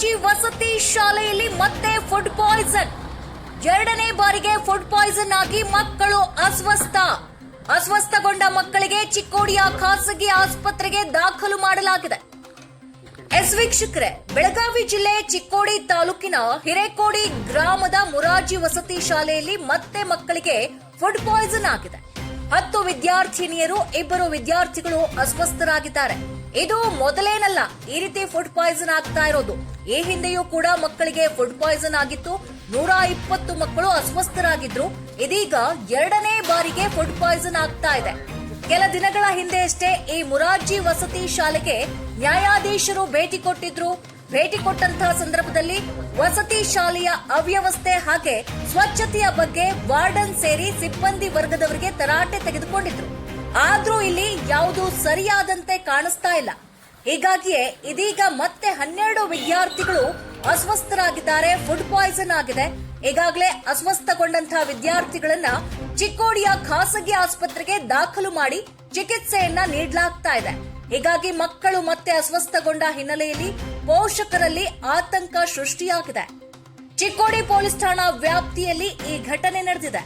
ಮುರಾರ್ಜಿ ವಸತಿ ಶಾಲೆಯಲ್ಲಿ ಮತ್ತೆ ಫುಡ್ ಪಾಯ್ಸನ್ ಎರಡನೇ ಬಾರಿಗೆ ಫುಡ್ ಪಾಯ್ಸನ್ ಆಗಿ ಮಕ್ಕಳು ಅಸ್ವಸ್ಥ. ಅಸ್ವಸ್ಥಗೊಂಡ ಮಕ್ಕಳಿಗೆ ಚಿಕ್ಕೋಡಿಯ ಖಾಸಗಿ ಆಸ್ಪತ್ರೆಗೆ ದಾಖಲು ಮಾಡಲಾಗಿದೆ. ಎಸ್ ವೀಕ್ಷಕರೇ, ಬೆಳಗಾವಿ ಜಿಲ್ಲೆ ಚಿಕ್ಕೋಡಿ ತಾಲೂಕಿನ ಹಿರೇಕೋಡಿ ಗ್ರಾಮದ ಮುರಾಜಿ ವಸತಿ ಶಾಲೆಯಲ್ಲಿ ಮತ್ತೆ ಮಕ್ಕಳಿಗೆ ಫುಡ್ ಪಾಯ್ಸನ್ ಆಗಿದೆ. ಹತ್ತು ವಿದ್ಯಾರ್ಥಿನಿಯರು, ಇಬ್ಬರು ವಿದ್ಯಾರ್ಥಿಗಳು ಅಸ್ವಸ್ಥರಾಗಿದ್ದಾರೆ. ಇದು ಮೊದಲೇನಲ್ಲ. ಈ ರೀತಿ ಫುಡ್ ಪಾಯ್ಸನ್ ಆಗ್ತಾ ಇರೋದು. ಈ ಹಿಂದೆಯೂ ಕೂಡ ಮಕ್ಕಳಿಗೆ ಫುಡ್ ಪಾಯ್ಸನ್ ಆಗಿತ್ತು. ನೂರ ಇಪ್ಪತ್ತು ಮಕ್ಕಳು ಅಸ್ವಸ್ಥರಾಗಿದ್ರು. ಇದೀಗ ಎರಡನೇ ಬಾರಿಗೆ ಫುಡ್ ಪಾಯ್ಸನ್ ಆಗ್ತಾ ಇದೆ. ಕೆಲ ದಿನಗಳ ಹಿಂದೆಯಷ್ಟೇ ಈ ಮುರಾರ್ಜಿ ವಸತಿ ಶಾಲೆಗೆ ನ್ಯಾಯಾಧೀಶರು ಭೇಟಿ ಕೊಟ್ಟಿದ್ರು. ಭೇಟಿ ಕೊಟ್ಟಂತಹ ಸಂದರ್ಭದಲ್ಲಿ ವಸತಿ ಶಾಲೆಯ ಅವ್ಯವಸ್ಥೆ ಹಾಗೆ ಸ್ವಚ್ಛತೆಯ ಬಗ್ಗೆ ವಾರ್ಡನ್ ಸೇರಿ ಸಿಬ್ಬಂದಿ ವರ್ಗದವರಿಗೆ ತರಾಟೆ ತೆಗೆದುಕೊಂಡಿದ್ರು. ಆದ್ರೂ ಇಲ್ಲಿ ಯಾವುದು ಸರಿಯಾದಂತೆ ಕಾಣಿಸ್ತಾ ಇಲ್ಲ. ಹೀಗಾಗಿಯೇ ಇದೀಗ ಮತ್ತೆ ಹನ್ನೆರಡು ವಿದ್ಯಾರ್ಥಿಗಳು ಅಸ್ವಸ್ಥರಾಗಿದ್ದಾರೆ, ಫುಡ್ ಪಾಯ್ಸನ್ ಆಗಿದೆ. ಈಗಾಗಲೇ ಅಸ್ವಸ್ಥಗೊಂಡಂತಹ ವಿದ್ಯಾರ್ಥಿಗಳನ್ನ ಚಿಕ್ಕೋಡಿಯ ಖಾಸಗಿ ಆಸ್ಪತ್ರೆಗೆ ದಾಖಲು ಮಾಡಿ ಚಿಕಿತ್ಸೆಯನ್ನ ನೀಡಲಾಗ್ತಾ ಇದೆ. ಹೀಗಾಗಿ ಮಕ್ಕಳು ಮತ್ತೆ ಅಸ್ವಸ್ಥಗೊಂಡ ಹಿನ್ನೆಲೆಯಲ್ಲಿ ಪೋಷಕರಲ್ಲಿ ಆತಂಕ ಸೃಷ್ಟಿಯಾಗಿದೆ. ಚಿಕ್ಕೋಡಿ ಪೊಲೀಸ್ ಠಾಣಾ ವ್ಯಾಪ್ತಿಯಲ್ಲಿ ಈ ಘಟನೆ ನಡೆದಿದೆ.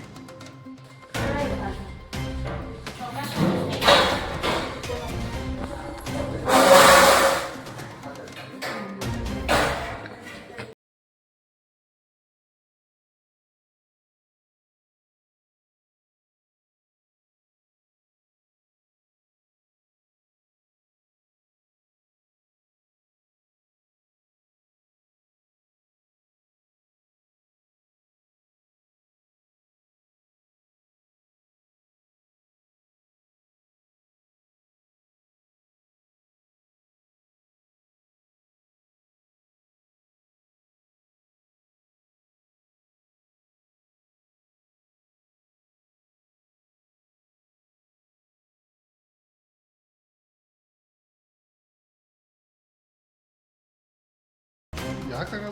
Дякую.